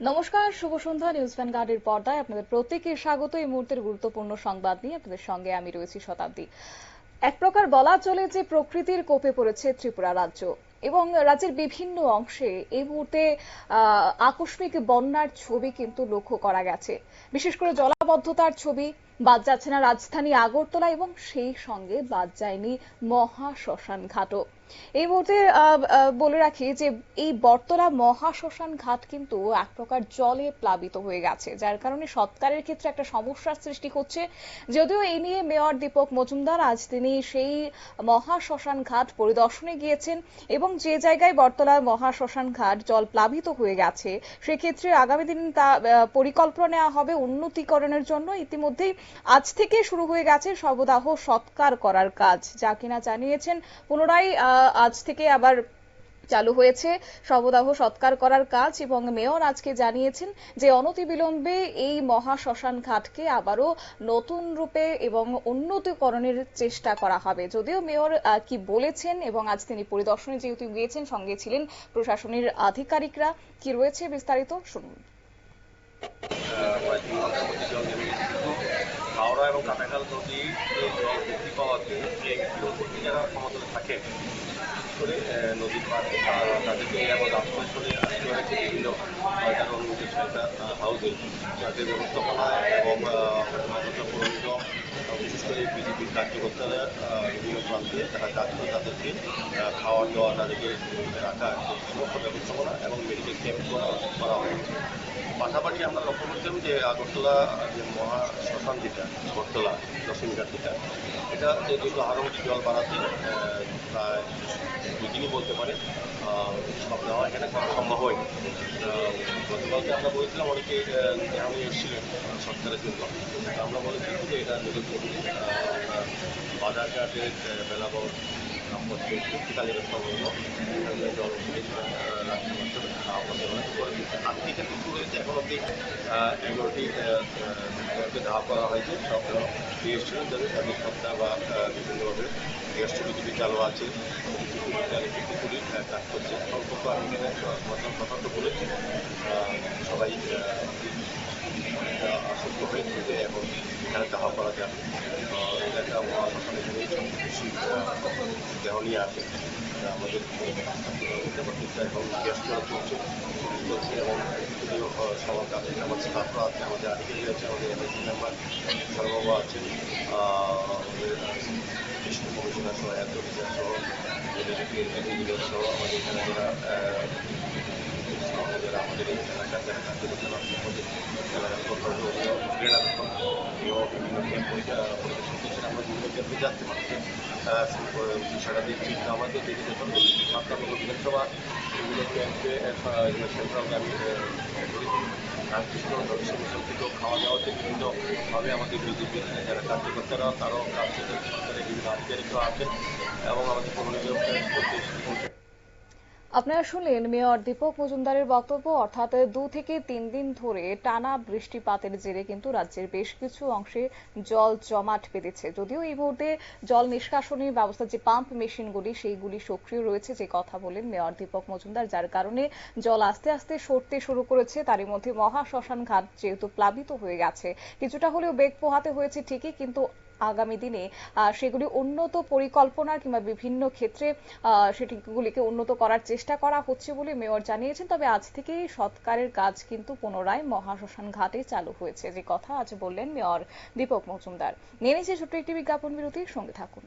নমস্কার, শুভ সন্ধ্যা, নিউজ ভ্যানগার্ডের পর্দায় আপনাদের প্রত্যেককে স্বাগত। এই মুহূর্তের গুরুত্বপূর্ণ সংবাদ নিয়ে আপনাদের সঙ্গে আমি রয়েছি শতাব্দী। এক প্রকার বলা চলে যে প্রকৃতির কোপে পড়েছে ত্রিপুরা রাজ্য এবং রাজ্যের বিভিন্ন অংশে এই মুহূর্তে আকস্মিক বন্যার ছবি কিন্তু লক্ষ্য করা গেছে। বিশেষ করে জলাবদ্ধতার ছবি বাদ যাচ্ছে না রাজধানী আগরতলা এবং সেই সঙ্গে বাদ যায়নি মহা শ্মশান ঘাটও এই মুহূর্তে বলে রাখি যে এই বটতলা মহা শ্মশান ঘাট কিন্তু এক প্রকার জলে প্লাবিত হয়ে গেছে, যার কারণে সৎকারের ক্ষেত্রে একটা সমস্যার সৃষ্টি হচ্ছে। যদিও এই নিয়ে মেয়র দীপক মজুমদার আজ তিনি সেই মহা শ্মশান ঘাট পরিদর্শনে গিয়েছেন এবং যে জায়গায় বটতলার মহা শ্মশান ঘাট জল প্লাবিত হয়ে গেছে, সেক্ষেত্রে আগামী দিন তা পরিকল্পনা নেওয়া হবে উন্নতিকরণের জন্য। ইতিমধ্যেই আজ থেকে শুরু হয়ে গেছে শবদাহ সৎকার করার কাজ। যা কিনা জানিয়েছেন, পুনরায় আজ থেকে আবার চালু হয়েছে শবদাহ সৎকার করার কাজ এবং মেয়র আজকে জানিয়েছেন যে অনতিবিলম্বে এই মহা শ্মশান ঘাটকে আবারও নতুন রূপে এবং উন্নতিকরণের চেষ্টা করা হবে। যদিও মেয়র কি বলেছেন এবং আজ তিনি পরিদর্শনে যেহেতু গিয়েছেন, সঙ্গে ছিলেন প্রশাসনের আধিকারিকরা, কি রয়েছে বিস্তারিত শুনুন প্রায় তিন ঘণ্টার মধ্যে জল নেমে গেছে হাওড়া কাটাখাল নদী বৃদ্ধি পাওয়াতে এই দূরবর্তী যারা সমতলে থাকে করে নদীর আহ, তাদেরকে নিরাপদ আশ্রয় চলে আসতে হয়েছে বিভিন্ন সরকার অনুমোদিত শেল্টার হাউসে যাদের ব্যবস্থাপনা এবং প্রণীত বিশেষ করে বিজেপির কার্যকর্তারা বিভিন্ন প্রান্তে তারা কাজ করে তাদেরকে খাওয়া দাওয়া তাদেরকে রাখা সমস্ত ব্যবস্থাপনা এবং মেডিকেল ক্যাম্প করা করা হয়েছে পাশাপাশি আমরা লক্ষ্য করছিলাম যে আগরতলা যে মহা শ্মশান যেটা আগরতলা দশমীঘাট যেটা এটা যেহেতু হারামতি জল বাড়াতে প্রায় দুদিনই বলতে পারে সব দেওয়া এখানে করা সম্ভব আহ, গতকালকে আমরা বলেছিলাম অনেকে আমি এসেছিলেন সরকারের জন্য। আমরা বলেছিলাম যে এটা নতুন বাজারঘাটের শক্তিকালীন সর্বর্ণ এখানে জল রাখতে থেকে শুরু হয়েছে এখন অব্দি আহ, এগারোটি ধাপ করা হয়েছে। সব বিএসটি যাদের তাদের সত্তা বা বিভিন্নভাবে বিজেপি চালু আছে। কাজ করছে। আমি এখানে কথা তো বলেছি। সবাই আশ্বস্ত হয়েছে যে এখন এখানে চাওয়া করা যাবে। এটা একটা আমাদের এখন গ্যাস চলছে। এবং সবার কাছে আমার স্টাফরা আছে আমাদের আধিকারিক আছে আমাদের এমএসি মেম্বার সর্ববাবু আছেন আমাদের কৃষ্ণ কমিশনার সহ এত অফিসার সহ সহ আমাদের এখানে যারা আহ, আমাদের এই এলাকার যারা কোথাও ক্রীড়া বিভিন্ন ক্যাম্প পরিদর্শন করছেন আমরা বিভিন্ন ক্যাম্পে যাচ্ছি মানুষের বিষয়টা দেখছি কিন্তু আমাদের দেখি যে সাতটা মতো বিধানসভা, এগুলো ক্যাম্পে সেন্ট্রাল আমি করেছি রামকৃষ্ণ নরসিংহ থেকেও খাওয়া দাওয়াতে বিভিন্নভাবে আমাদের বিজেপির যারা কার্যকর্তারা তারাও কাজ সরকারের বিভিন্ন আধিকারিকরা আছেন এবং আমাদের কমিউনিটি করতে আপনারা শুনলেন মেয়র দীপক মজুমদারের বক্তব্য। অর্থাৎ দু থেকে তিন দিন ধরে টানা বৃষ্টিপাতের জেরে কিন্তু রাজ্যের বেশ কিছু অংশে জল জমাট বেঁধেছে। যদিও এই মুহূর্তে জল নিষ্কাশনের ব্যবস্থা যে পাম্প মেশিনগুলি, সেইগুলি সক্রিয় রয়েছে যে কথা বলেন মেয়র দীপক মজুমদার, যার কারণে জল আস্তে আস্তে সরতে শুরু করেছে। তারই মধ্যে মহা শ্মশান ঘাট যেহেতু প্লাবিত হয়ে গেছে, কিছুটা হলেও বেগ পোহাতে হয়েছে ঠিকই, কিন্তু আগামী দিনে সেগুলি উন্নত পরিকল্পনা কিংবা বিভিন্ন ক্ষেত্রে সেটিগুলিকে উন্নত করার চেষ্টা করা হচ্ছে বলে মেয়র জানিয়েছেন। তবে আজ থেকেই সৎকারের কাজ কিন্তু পুনরায় মহাশ্মশান ঘাটে চালু হয়েছে। যে কথা আজ বললেন মেয়র দীপক মজুমদার। নেমেছে ছোট্ট একটি বিজ্ঞাপন বিরতির সঙ্গে থাকুন।